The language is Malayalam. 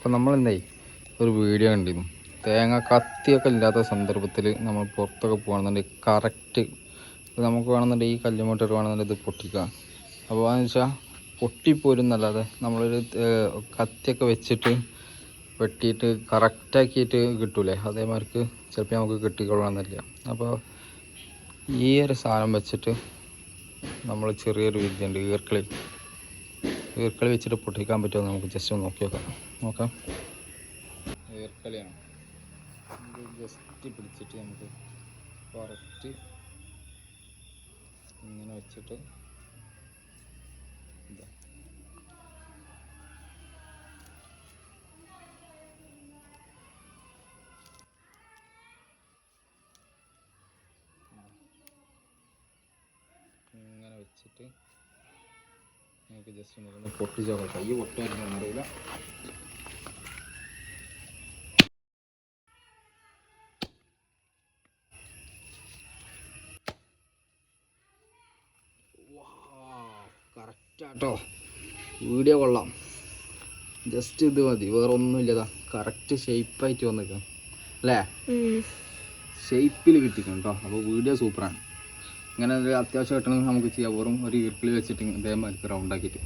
അപ്പം നമ്മളെന്തേ? ഒരു വീഡിയോ കണ്ടിരുന്നു. തേങ്ങ കത്തിയൊക്കെ ഇല്ലാത്ത സന്ദർഭത്തിൽ നമ്മൾ പുറത്തൊക്കെ പോകുകയാണെന്നുണ്ടെങ്കിൽ കറക്റ്റ് നമുക്ക് വേണമെന്നുണ്ടെങ്കിൽ ഈ കല്ലുമോട്ടർ വേണമെന്നുണ്ടെങ്കിൽ ഇത് പൊട്ടിക്കുക അപ്പോൾ എന്ന് വെച്ചാൽ പൊട്ടിപ്പോരും എന്നല്ലാതെ നമ്മളൊരു കത്തിയൊക്കെ വെച്ചിട്ട് വെട്ടിയിട്ട് കറക്റ്റാക്കിയിട്ട് കിട്ടൂലേ? അതേമാർക്ക് ചിലപ്പോൾ നമുക്ക് കിട്ടിക്കൊള്ളണമെന്നില്ല. അപ്പോൾ ഈ ഒരു സാധനം വെച്ചിട്ട് നമ്മൾ ചെറിയൊരു വിദ്യ ഉണ്ട് ഈർക്കളി. ഈർക്കളി വെച്ചിട്ട് പൊട്ടിക്കാൻ പറ്റുമോ നമുക്ക് ജസ്റ്റ് ഒന്ന് നോക്കി നോക്കാം. നോക്കാം. ഈർക്കളിയാണ്? ജസ്റ്റ് പിടിച്ചിട്ട് നമുക്ക് കറക്റ്റ് ഇങ്ങനെ വെച്ചിട്ട് ഇതാ. ഇങ്ങനെ വെച്ചിട്ട് നമുക്ക് ജസ്റ്റ് ഒന്ന് പൊട്ടിച്ച് നോക്കാം. കൈ പൊട്ടായിരുന്നു അറിയില്ല. കറക്റ്റാട്ടോ വീഡിയോ കൊള്ളാം. ജസ്റ്റ് ഇത് മതി. വേറെ ഒന്നുമില്ലതാ. കറക്റ്റ് ഷേപ്പായിട്ട് വന്നേക്കാം അല്ലേ? ഷേപ്പിൽ കിട്ടിക്കണം കേട്ടോ അപ്പോൾ വീഡിയോ സൂപ്പറാണ് ഇങ്ങനെ ഒരു അത്യാവശ്യം കിട്ടണമെങ്കിൽ നമുക്ക് ചെയ്യാം. വെറും ഒരു ഇരുപ്പിൽ വെച്ചിട്ട് ഇതേമാതിരി റൗണ്ട് ആക്കിയിട്ട്.